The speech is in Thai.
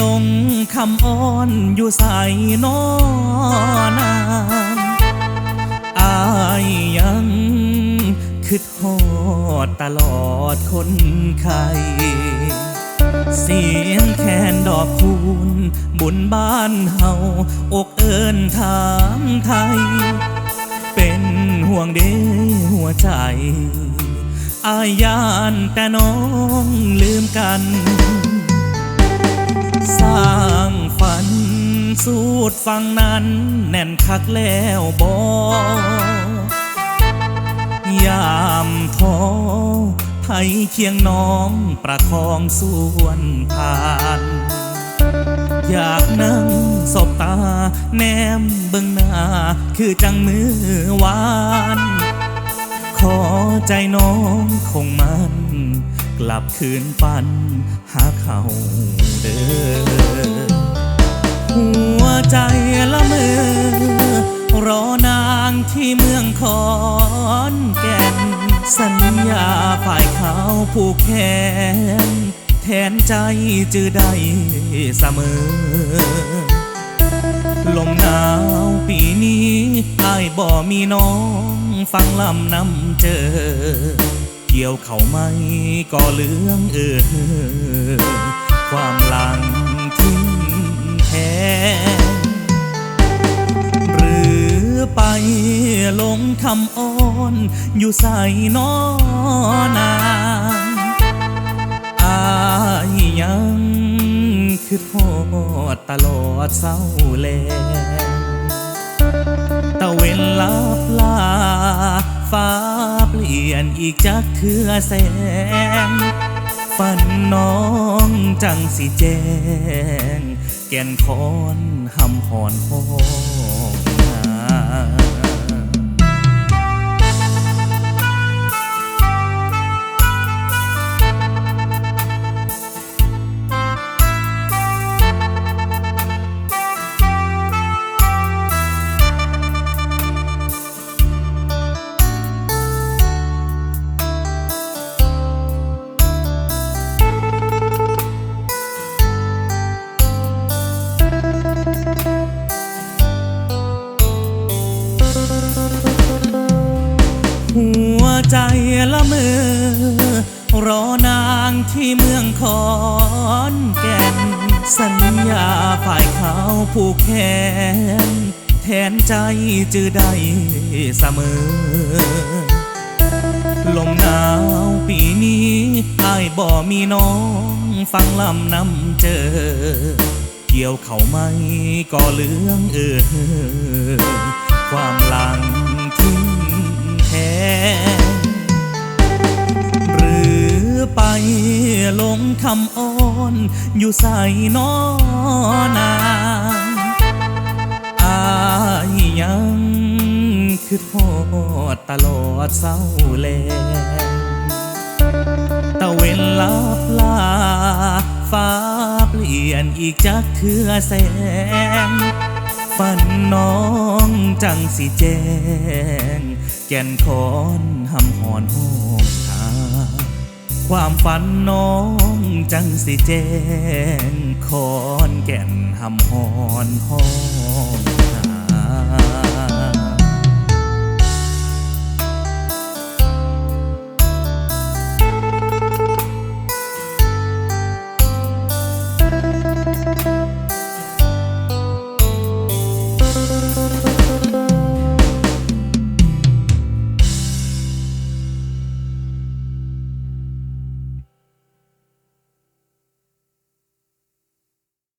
ลงคำอ้อนอยู่ใส่นอนางอายยังคิดฮอดตลอดคนไข้เสียงแคนดอกคูณบุญบ้านเฮาอกเอิญถามไทย เป็นห่วงเด้หัวใจ อายานแต่น้องลืมกัน สร้างฝัน สูดฟังนั้น แน่นคักแล้วบอยามท้อไทยเคียงน้องประคองส่วนผ่านอยากนั่งสบตา แนมเบิ่งหน้า คือจังมือวาน ขอใจน้องคงมัน กลับคืนปันหาเขาเดินหัวใจละเมอรอนางที่เมืองขอนแก่น สัญญาฝ่ายเขาผูกแขนแทนใจจือได้เสมอ ลมหนาวปีนี้ไอายบ่มีน้อง ฟังลำนำเจอ เกี่ยวเขาไม่ก็เลืองเออความหลังทิ้งแทนหรือไปหลงคำอ้อนอยู่ใส่นอนางอายยังคือทอดตลอดเศร้าแลตะเวนลับลาฟ้า เอียนอีกจากเทือแสงฝันน้องจังสิแจ้ง แก่นคอนหำหอนห้อง หัวใจละเมอรอนางที่เมืองขอนแก่น สัญญาฝ่ายเขาผูกแขนแทนใจจือได้เสมอ ลมหนาวปีนี้ไอายบ่มีน้อง ฟังลำนำเจอ เกี่ยวเขาไม่ก็เลืองเออความหลัง แทนหรือไปหลงคำอ้อนอยู่ใส่นอนางอายยังคือทอดตลอดเศร้าแลตะเวนลับลาฟ้าเปลี่ยนอีกจากเทือแสงฝันน้องจังสิแจ้ง แก่นคอนหำหอนห้องทาความฝันน้องจังสิแจ้งคอนแก่นหำหอนห้อง